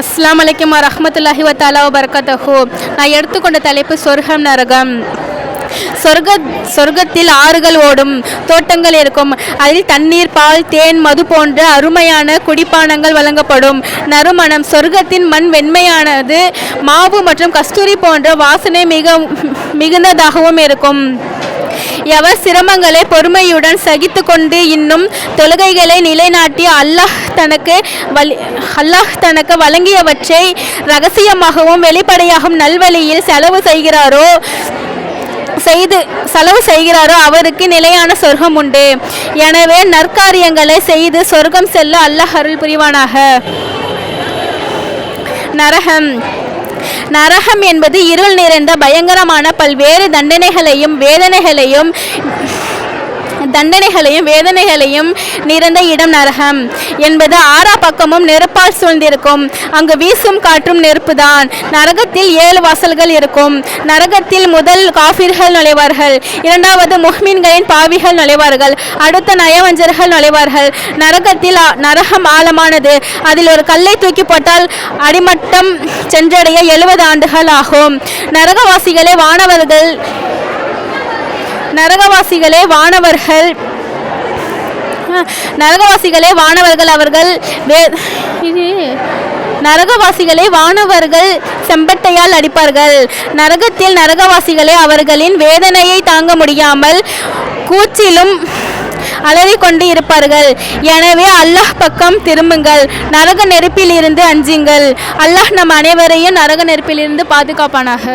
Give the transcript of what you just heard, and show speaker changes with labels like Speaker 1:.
Speaker 1: அஸ்லாம் அலைக்கும் ரஹமத்துல்லாஹி வத்தாலா வபரகாத்தஹு. நான் எடுத்துக்கொண்ட தலைப்பு சொர்க்கம் நரகம். சொர்க்க சொர்க்கத்தில் ஆறுகள் ஓடும் தோட்டங்கள் இருக்கும். அதில் தண்ணீர் பால் தேன் மது போன்ற அருமையான குடிப்பானங்கள் வழங்கப்படும். நறுமணம் சொர்க்கத்தின் மண் வெண்மையானது மாவு மற்றும் கஸ்தூரி போன்ற வாசனை மிக மிகுந்ததாகவும் இருக்கும். எவர் சிரமங்களை பொறுமையுடன் சகித்து கொண்டு இன்னும் தொழுகைகளை நிலைநாட்டி அல்லாஹ் தனக்கு வலி அல்லாஹ் தனக்கு வழங்கியவற்றை ரகசியமாகவும் வெளிப்படையாகவும் நல்வழியில் செலவு செய்கிறாரோ செய்து செலவு செய்கிறாரோ அவருக்கு நிலையான சொர்க்கம் உண்டு. எனவே நற்காரியங்களை செய்து சொர்க்கம் செல்ல அல்லாஹ் அருள் புரிவானாக. நரகம். நரகம் என்பது இருள் நிறைந்த பயங்கரமான பல்வேறு தண்டனைகளையும் வேதனைகளையும் தண்டனைகளையும் வேதனைகளையும் நிறைந்த இடம் நரகம். என்பது ஆறா பக்கமும் நெருப்பால் சூழ்ந்திருக்கும். அங்கு வீசும் காற்றும் நெருப்புதான். நரகத்தில் ஏழு வாசல்கள் இருக்கும். நரகத்தில் முதல் காஃபிர்கள் நுழைவார்கள். இரண்டாவது முஹ்மின்களின் பாவிகள் நுழைவார்கள். அடுத்த நயவஞ்சர்கள் நுழைவார்கள். நரகத்தில் நரகம் ஆழமானது. அதில் ஒரு கல்லை தூக்கி போட்டால் அடிமட்டம் சென்றடைய எழுபது ஆண்டுகள் ஆகும். நரகவாசிகளே வானவர்கள் நரகவாசிகளே வானவர்கள் நரகவாசிகளே வானவர்கள் அவர்கள் வே இது நரகவாசிகளை வானவர்கள் செம்பட்டையால் அடிப்பார்கள். நரகத்தில் நரகவாசிகளே அவர்களின் வேதனையை தாங்க முடியாமல் கூச்சிலும் அலறிக்கொண்டு இருப்பார்கள். எனவே அல்லாஹ் பக்கம் திரும்புங்கள். நரக நெருப்பில் இருந்து அஞ்சுங்கள். அல்லாஹ் நம் அனைவரையும் நரக நெருப்பிலிருந்து பாதுகாப்பானாக.